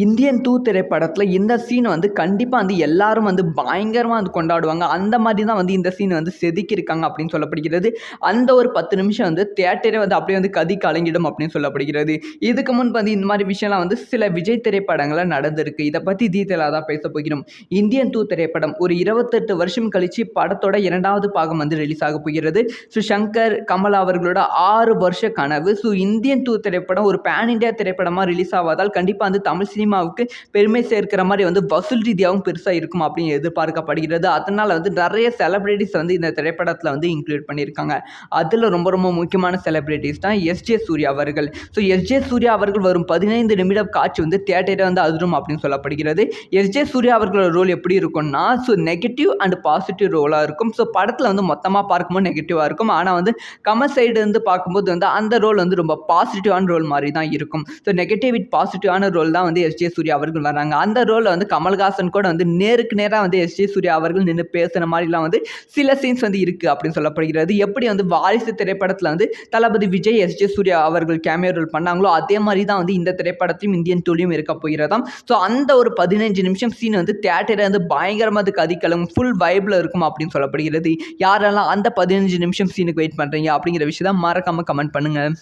Indian two திரைப்படத்தில் இந்த scene வந்து கண்டிப்பாக வந்து எல்லாரும் வந்து பயங்கரமாக வந்து கொண்டாடுவாங்க. அந்த மாதிரி தான் வந்து இந்த சீன் வந்து செதுக்கியிருக்காங்க அப்படின்னு சொல்லப்படுகிறது. அந்த ஒரு பத்து நிமிஷம் வந்து தேட்டரே வந்து அப்படியே வந்து கதி கலங்கிடும் அப்படின்னு சொல்லப்படுகிறது. இதுக்கு முன்பு வந்து இந்த மாதிரி விஷயம்லாம் வந்து சில விஜய் திரைப்படங்களில் நடந்திருக்கு. இதை பற்றி டீட்டெயிலாக தான் பேச போகிறோம். இந்தியன் டூ திரைப்படம் ஒரு இருபத்தெட்டு வருஷம் கழித்து படத்தோட இரண்டாவது பாகம் வந்து ரிலீஸ் ஆக போகிறது. ஸோ சங்கர் கமல் அவர்களோட ஆறு வருஷ கனவு. ஸோ இந்தியன் டூ திரைப்படம் ஒரு பேன் இண்டியா திரைப்படமாக ரிலீஸ் ஆவதால் கண்டிப்பாக வந்து தமிழ் சினிமாவுக்கு பெருமை சேர்க்கிற மாதிரி வந்து வசூல் ரீதியாகவும் பெருசாக இருக்கும் அப்படின்னு எதிர்பார்க்கப்படுகிறது. அதனால் வந்து நிறைய செலிப்ரிட்டிஸ் வந்து இந்த திரைப்படத்தில் வந்து இன்க்ளூட் பண்ணியிருக்காங்க. அதில் ரொம்ப ரொம்ப முக்கியமான செலிப்ரிட்டிஸ் தான் எஸ்ஜே சூர்யா அவர்கள். ஸோ எஸ்ஜே சூர்யா அவர்கள் வரும் பதினைந்து நிமிடம் காட்சி வந்து தேட்டரே வந்து அதிரும் அப்படின்னு சொல்லப்படுகிறது. எஸ்ஜே சூர்யா அவர்களோட ரோல் எப்படி இருக்கும்னா ஸோ நெகட்டிவ் அண்ட் பாசிட்டிவ் ரோலாக இருக்கும். ஸோ படத்தில் வந்து மொத்தமாக பார்க்கும்போது நெகட்டிவாக இருக்கும். ஆனால் வந்து கமல் சைடு வந்து பார்க்கும்போது வந்து அந்த ரோல் வந்து ரொம்ப பாசிட்டிவான ரோல் மாதிரி தான் இருக்கும். ஸோ நெகட்டிவ் வித் பாசிட்டிவான ரோல் தான் வந்து எஸ்ஜே சூர்யா அவர்கள் வராங்க அந்த ரோலில் வந்து கமல்ஹாசன் கூட வந்து நேருக்கு நேராக வந்து எஸ் ஜே சூர்யா அவர்கள் நின்று பேசுகிற மாதிரிலாம் வந்து சில சீன்ஸ் வந்து இருக்குது அப்படின்னு சொல்லப்படுகிறது. எப்படி வந்து வாரிசு திரைப்படத்தில் வந்து தளபதி விஜய் எஸ் ஜே சூர்யா அவர்கள் கேமியோ ரோல் பண்ணாங்களோ அதே மாதிரி தான் வந்து இந்த திரைப்படத்தையும் இந்தியன் டூலையும் இருக்க போகிறதாம். ஸோ அந்த ஒரு பதினஞ்சு நிமிஷம் சீன் வந்து தேட்டரை வந்து பயங்கரமாக அது கதிக்கலம் ஃபுல் வைப்பில் இருக்கும் அப்படின்னு சொல்லப்படுகிறது. யாரெல்லாம் அந்த பதினஞ்சு நிமிஷம் சீனுக்கு வெயிட் பண்ணுறீங்க அப்படிங்கிற விஷயத்தை மறக்காமல் கமெண்ட் பண்ணுங்கள்